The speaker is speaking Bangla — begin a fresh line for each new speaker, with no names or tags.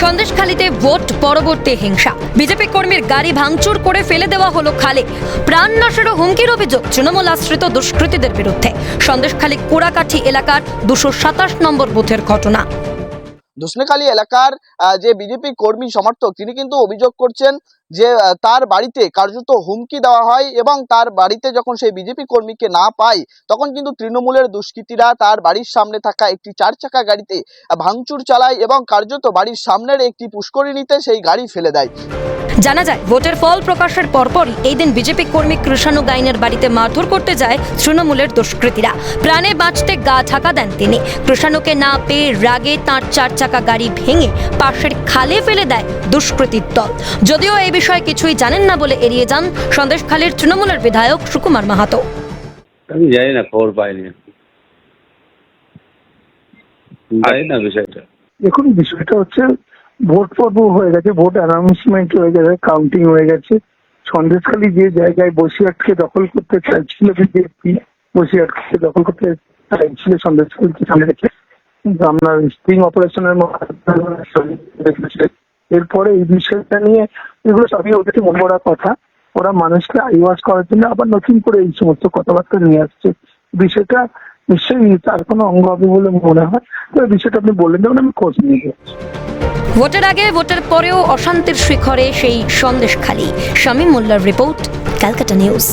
সন্দেশখালীতে ভোট পরবর্তী হিংসা। বিজেপি কর্মীর গাড়ি ভাঙচুর করে ফেলে দেওয়া হলো খালে। প্রাণ নাশেরও হুমকির অভিযোগ তৃণমূল আশ্রিত দুষ্কৃতীদের বিরুদ্ধে। সন্দেশখালী কোড়াকাঠি এলাকার দুশো সাতাশ নম্বর বুথের ঘটনা।
ধুসনেখালী এলাকার যে বিজেপি কর্মী সমর্থক, তিনি কিন্তু অভিযোগ করছেন যে তার বাড়িতে কার্যত হুমকি দেওয়া হয় এবং তার বাড়িতে যখন সেই বিজেপি কর্মীকে না পায়, তখন কিন্তু তৃণমূলের দুষ্কৃতীরা তার বাড়ির সামনে থাকা একটি চার চাকা গাড়িতে ভাঙচুর চালায় এবং কার্যত বাড়ির সামনের একটি পুষ্করিণীতে সেই গাড়ি ফেলে দেয়।
জানা যায় ভোটের ফল প্রকাশের পরপরই এই দিন বিজেপি কর্মী কৃষাণু গাইনের বাড়িতে মারধর করতে যায় তৃণমূলের দুষ্কৃতীরা। প্রাণে বাঁচতে গা ঢাকা দেন তিনি। কৃষাণুকে না পেয়ে রাগে তাঁর চার চাকা গাড়ি ভেঙে পাশের খালে ফেলে দেয় দুষ্কৃতীর দল। যদিও এই বিষয়ে কিছুই জানেন না বলে এড়িয়ে যান সন্দেশখালীর তৃণমূলের বিধায়ক সুকুমার মাহাতো।
আমি জানি না খবর পাইনি। জানি না বিষয়টা।
দেখুন বিষয়টা হচ্ছে ভোট পর্ব হয়ে গেছে, ভোট অ্যানাউন্সমেন্ট হয়ে গেছে কাউন্টিং হয়ে গেছে। সন্দেশখালী যে জায়গায় বসিরহাটকে দখল করতে চাইছিল বিজেপি, বসিরহাটকে দখল করতে চাইছিল সন্দেশখালীকে সামনে রেখে। আপনার স্প্রিং অপারেশনের এরপরে এই বিষয়টা নিয়ে এগুলো সবই ওদেরকে মনে করার কথা। ওরা মানুষকে আইওয়াজ করার জন্য আবার নতুন করে এই সমস্ত কথাবার্তা নিয়ে আসছে। বিষয়টা নিশ্চয়ই তার কোনো অঙ্গ হবে বলে মনে হয়। তো বিষয়টা আপনি বললেন যেমন আমি খোঁজ নিয়ে গেছি।
ভোটের আগে ভোটের পরেও অশান্তির শিখরে সেই সন্দেশখালী শামীম মোল্লার রিপোর্ট ক্যালকাটা নিউজ।